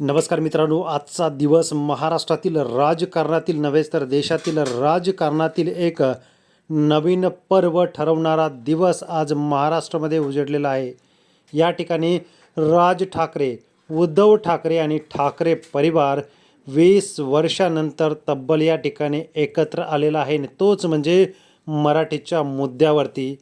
नमस्कार मित्रांनो आजचा दिवस महाराष्ट्रातील राजकारणातील नव्हेच तर देशातील राजकारणातील एक नवीन पर्व ठरवणारा दिवस आज महाराष्ट्रामध्ये उजडलेला आहे. या ठिकाणी राज ठाकरे उद्धव ठाकरे आणि ठाकरे परिवार वीस वर्षानंतर तब्बल या ठिकाणी एकत्र आलेला आहे आणि तोच म्हणजे मराठीच्या मुद्द्यावरती.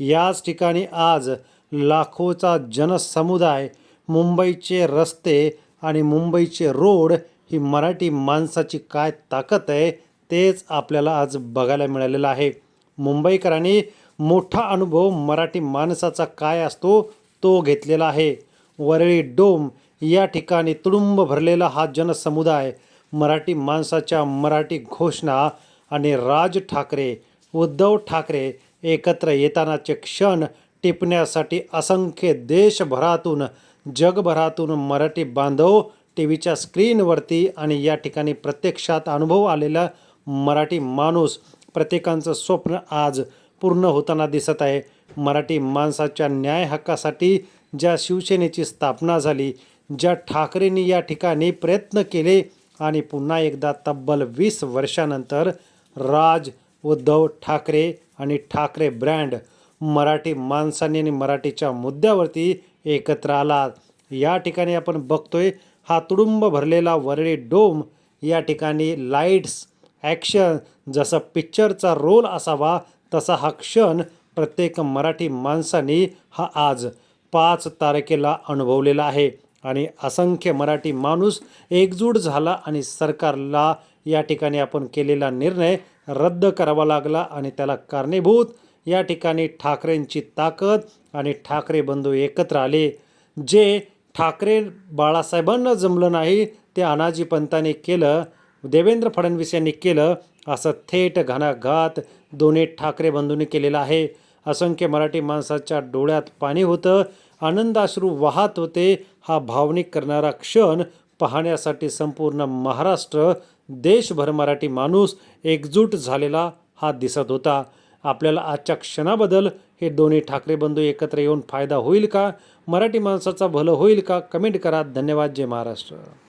याच ठिकाणी आज लाखोचा जनसमुदाय मुंबईचे रस्ते आणि मुंबईचे रोड ही मराठी माणसाची काय ताकद आहे तेच आपल्याला आज बघायला मिळालेलं आहे. मुंबईकरांनी मोठा अनुभव मराठी माणसाचा काय असतो तो घेतलेला आहे. वरळी डोम या ठिकाणी तुडुंब भरलेला हा जनसमुदाय मराठी माणसाच्या मराठी घोषणा आणि राज ठाकरे उद्धव ठाकरे एकत्र येतानाचे क्षण टिपण्यासाठी असंख्य देशभरातून जगभरातून मराठी बांधव टी व्हीच्या स्क्रीनवरती आणि या ठिकाणी प्रत्यक्षात अनुभव आलेला मराठी माणूस प्रत्येकांचं स्वप्न आज पूर्ण होताना दिसत आहे. मराठी माणसाच्या न्याय हक्कासाठी ज्या शिवसेनेची स्थापना झाली ज्या ठाकरेंनी या ठिकाणी प्रयत्न केले आणि पुन्हा एकदा तब्बल वीस वर्षानंतर राज उद्धव ठाकरे आणि ठाकरे ब्रँड मराठी माणसांनी आणि मराठीच्या मुद्द्यावरती एकत्र आला या ठिकाणी आपण बघतोय हा तुडुंब भरलेला वरळी डोम. या ठिकाणी लाईट्स ॲक्शन जसं पिक्चरचा रोल असावा तसा हा क्षण प्रत्येक मराठी माणसाने हा आज पाच तारखेला अनुभवलेला आहे. आणि असंख्य मराठी माणूस एकजूट झाला आणि सरकारला या ठिकाणी आपण केलेला निर्णय रद्द करावा लागला आणि त्याला कारणीभूत या ठिकाणी ठाकरेंची ताकद आणि ठाकरे बंधू एकत्र आले. जे ठाकरे बाळासाहेबांना जमलं नाही ते अनाजी पंतांनी केलं देवेंद्र फडणवीस यांनी केलं असं थेट घणाघात दोन्ही ठाकरे बंधूंनी केलेलं आहे. असंख्य मराठी माणसाच्या डोळ्यात पाणी होतं आनंदाश्रू वाहत होते हा भावनिक करणारा क्षण पाहण्यासाठी संपूर्ण महाराष्ट्र देशभर मराठी माणूस एकजूट झालेला हा दिसत होता. आपल्याला आजच्या क्षणाबद्दल हे दोन्ही ठाकरे बंधू एकत्र येऊन फायदा होईल का? मराठी माणसाचा भलं होईल का? कमेंट करा. धन्यवाद. जय महाराष्ट्र.